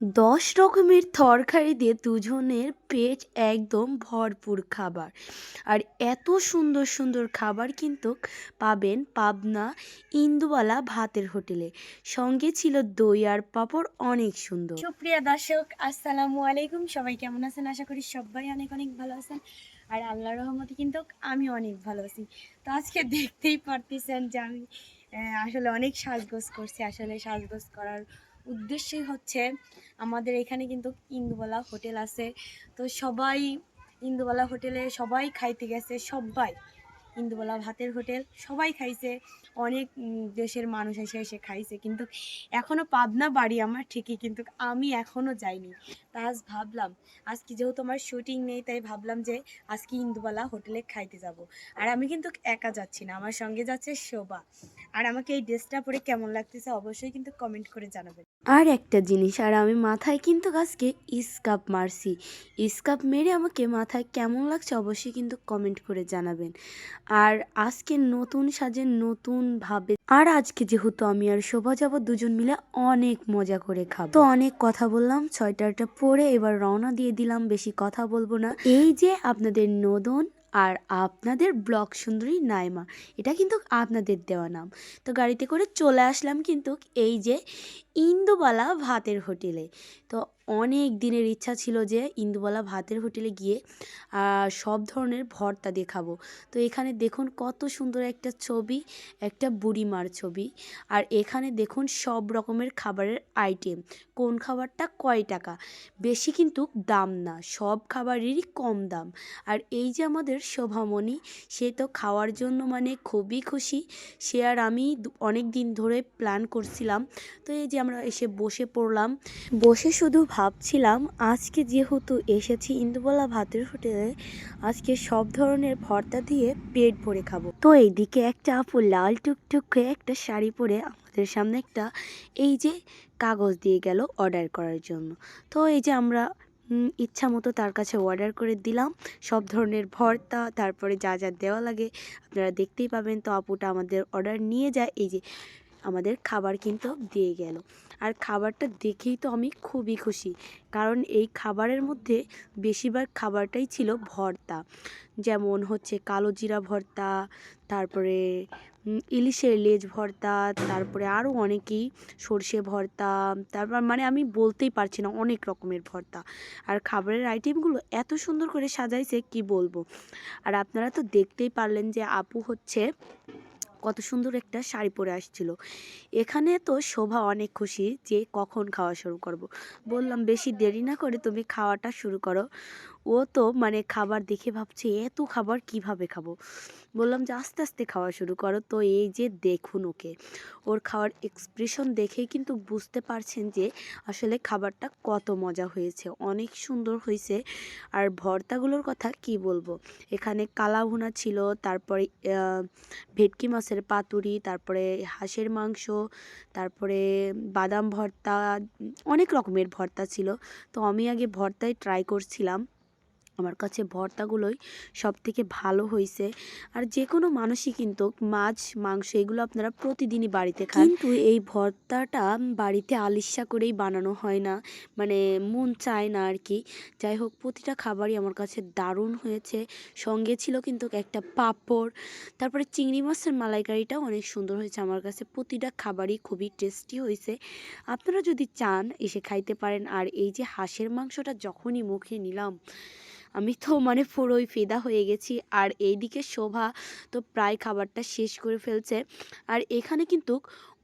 দশ রকমের তরকারি দিয়ে দুজনের পেট একদম ভরপুর খাবার। আর এত সুন্দর সুন্দর খাবার কিন্তু পাবেন পাবনা ইন্দুবালা ভাতের হোটেলে। সঙ্গে ছিল দই আর পাঁপড়, অনেক সুন্দর। সুপ্রিয়া দর্শক, আসসালামু আলাইকুম। সবাই কেমন আছেন? আশা করি সবাই অনেক অনেক ভালো আছেন। আর আল্লাহর রহমতে কিন্তু আমি অনেক ভালো আছি। তো আজকে দেখতেই পারতেছেন যে আমি আসলে অনেক সাজগোজ করছি। আসলে সাজগোজ করার উদ্দেশ্যই হচ্ছে আমাদের এখানে কিন্তু ইন্দুবালা হোটেল আছে। তো সবাই ইন্দুবালা হোটেলে সবাই খাইতে গেছে, সবাই। ইন্দুবালা ভাতের হোটেল, সবাই খাইছে। অনেক দেশের মানুষ এসে এসে খাইছে। কিন্তু এখনও পাবনা বাড়ি আমার ঠিকই, কিন্তু আমি এখনও যাইনি। তা আজ ভাবলাম, আজকে যেহেতু আমার শুটিং নেই, তাই ভাবলাম যে আজকে ইন্দুবালা হোটেলে খাইতে যাব। আর আমি কিন্তু একা যাচ্ছি না, আমার সঙ্গে যাচ্ছে শোভা। আর আমাকে এই ড্রেসটা পরে কেমন লাগতেছে অবশ্যই কিন্তু কমেন্ট করে জানাবেন। আর একটা জিনিস, আর আমি মাথায় কিন্তু আজকে ইস্কাপ মারছি। ইস্কাপ মেরে আমাকে মাথায় কেমন লাগছে অবশ্যই কিন্তু কমেন্ট করে জানাবেন। আর আজকে নতুন সাজে নতুন ভাবে। আর আজকে যেহেতু আমি আর শোভা যাব, দুজন মিলে অনেক মজা করে খাব। তো অনেক কথা বললাম ছয়টাটা পরে এবার রওনা দিয়ে দিলাম, বেশি কথা বলব না। এই যে আপনাদের নদন আর আপনাদের ব্লক সুন্দরী নাইমা, এটা কিন্তু আপনাদের দেওয়া নাম। তো গাড়িতে করে চলে আসলাম কিন্তু এই যে ইন্দুবালা ভাতের হোটেলে। তো অনেক দিনের ইচ্ছা ছিল যে ইন্দুবালা ভাতের হোটেলে গিয়ে সব ধরনের ভর্তা দিয়ে খাব। তো এখানে দেখুন কত সুন্দর একটা ছবি, একটা বুড়িমার ছবি। আর এখানে দেখুন সব রকমের খাবারের আইটেম কোন খাবারটা কয় টাকা? বেশি কিন্তু দাম না, সব খাবারেরই কম দাম। আর এই যে আমাদের শোভামণি, সে তো খাওয়ার জন্য মানে খুবই খুশি। সে আর আমি অনেক দিন ধরে প্ল্যান করছিলাম। তো এই যে আমরা এসে বসে পড়লাম। বসে শুধু ভাবছিলাম, আজকে যেহেতু এসেছি ইন্দুবলা ভাতের হোটেলে, আজকে সব ধরনের ভর্তা দিয়ে পেট ভরে খাব। তো এইদিকে একটা আপু লাল টুকটুক হয়ে একটা শাড়ি পরে আমাদের সামনে একটা এই যে কাগজ দিয়ে গেল অর্ডার করার জন্য। তো এই যে আমরা ইচ্ছা মতো তার কাছে অর্ডার করে দিলাম। সব ধরনের ভর্তা, তারপরে যা যা দেওয়া লাগে, আপনারা দেখতেই পাবেন। তো আপুটা আমাদের অর্ডার নিয়ে যায়। এই যে আমাদের খাবার কিন্তু দিয়ে গেল। আর খাবারটা দেখেই তো আমি খুবই খুশি। কারণ এই খাবারের মধ্যে বেশিরভাগ খাবারটাই ছিল ভর্তা। যেমন হচ্ছে কালো জিরা ভর্তা, তারপরে ইলিশের লেজ ভর্তা, তারপরে আরও অনেকেই সর্ষে ভর্তা, তারপর মানে আমি বলতেই পারছি না অনেক রকমের ভর্তা। আর খাবারের আইটেমগুলো এত সুন্দর করে সাজাইছে, কি বলব? আর আপনারা তো দেখতেই পারলেন যে আপু হচ্ছে কত সুন্দর একটা শাড়ি পরে আসছিল এখানে তো শোভা অনেক খুশি যে কখন খাওয়া শুরু করব। বললাম, বেশি দেরি না করে তুমি খাওয়াটা শুরু করো ও তো মানে খাবার দেখে ভাবছে, এত খাবার কীভাবে খাব? বললাম, যে আস্তে আস্তে খাওয়া শুরু করো। তো এই যে দেখুন ওকে, ওর খাওয়ার এক্সপ্রেশন দেখেই কিন্তু বুঝতে পারছেন যে আসলে খাবারটা কত মজা হয়েছে, অনেক সুন্দর হয়েছে। আর ভর্তাগুলোর কথা কি বলব? এখানে কালা ভুনা ছিল, তারপরে ভেটকি মাছের পাতুরি, তারপরে হাঁসের মাংস, তারপরে বাদাম ভর্তা, অনেক রকমের ভর্তা ছিল। তো আমি আগে ভর্তাই ট্রাই করছিলাম। আমার কাছে ভর্তাগুলোই সব থেকে ভালো হয়েছে আর যে কোনো মানুষই কিন্তু মাছ, মাংস এগুলো আপনারা প্রতিদিনই বাড়িতে খান। কিন্তু এই ভর্তাটা বাড়িতে আলিশা করেই বানানো হয় না। মানে মন চায় না আর কি। যাই হোক, প্রতিটা খাবারই আমার কাছে দারুণ হয়েছে। সঙ্গে ছিল কিন্তু একটা পাঁপড়, তারপরে চিংড়ি মাছের মালাইকারিটাও অনেক সুন্দর হয়েছে আমার কাছে। প্রতিটা খাবারই খুবই টেস্টি হয়েছে। আপনারা যদি চান এসে খাইতে পারেন। আর এই যে হাঁসের মাংসটা যখনই মুখে নিলাম আমি তো মানে পুরোই ফেদা হয়ে গেছি। আর এইদিকে শোভা তো প্রায় খাবারটা শেষ করে ফেলছে। আর এখানে কিন্তু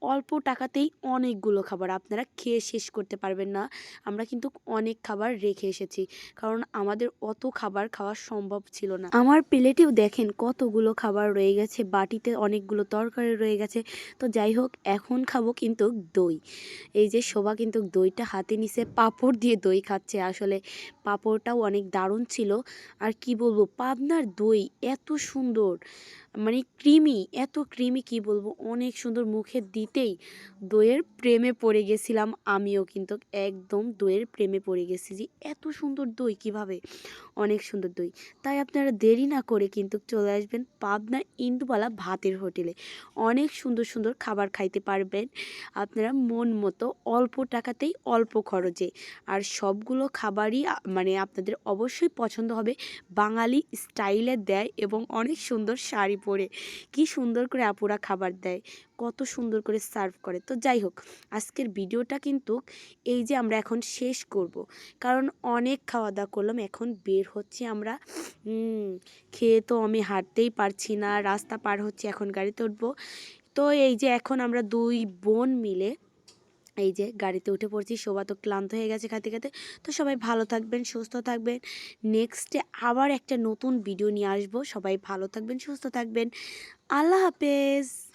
অল্প টাকাতেই অনেকগুলো খাবার আপনারা খেয়ে শেষ করতে পারবেন না। আমরা কিন্তু অনেক খাবার রেখে এসেছি, কারণ আমাদের অত খাবার খাওয়া সম্ভব ছিল না। আমার প্লেটেও দেখেন কতগুলো খাবার রয়ে গেছে, বাটিতে অনেকগুলো তরকারি রয়ে গেছে। তো যাই হোক, এখন খাব কিন্তু দই। এই যে শোভা কিন্তু দইটা হাতে নিছে, পাঁপড় দিয়ে দই খাচ্ছে। আসলে পাঁপড়টাও অনেক দারুণ ছিল। আর কি বলব, পাবনার দই এত সুন্দর। মানে ক্রিমি, এত ক্রিমি কি বলব? অনেক সুন্দর মুখে দিতেই দইয়ের প্রেমে পড়ে গেছিলাম। আমিও কিন্তু একদম দইয়ের প্রেমে পড়ে গেছি যে এত সুন্দর দই কীভাবে? অনেক সুন্দর দই। তাই আপনারা দেরি না করে কিন্তু চলে আসবেন পাবনা ইন্দুবালা ভাতের হোটেলে। অনেক সুন্দর সুন্দর খাবার খাইতে পারবেন। আপনারা মন মতো অল্প টাকাতেই অল্প খরচে। আর সবগুলো খাবারই মানে আপনাদের অবশ্যই পছন্দ হবে। বাঙালি স্টাইলে দেয় এবং অনেক সুন্দর শাড়ি পরে কি সুন্দর করে আপুরা খাবার দেয়, কত সুন্দর করে সার্ভ করে। তো যাই হোক, আজকের ভিডিওটা কিন্তু এই যে আমরা এখন শেষ করব। কারণ অনেক খাওয়া দাওয়া করলাম, এখন বের হচ্ছি আমরা। খেয়ে তো আমি হাঁটতেই পারছি না, রাস্তা পার হচ্ছে, এখন গাড়িতে উঠবো। তো এই যে এখন আমরা দুই বোন মিলে এই যে গাড়িতে উঠে পড়ছি, শোভা তো ক্লান্ত হয়ে গেছে খাতে খাতে তো সবাই ভালো থাকবেন, সুস্থ থাকবেন। নেক্সটে আবার একটা নতুন ভিডিও নিয়ে আসব। সবাই ভালো থাকবেন, সুস্থ থাকবেন। আল্লাহ হাফেজ।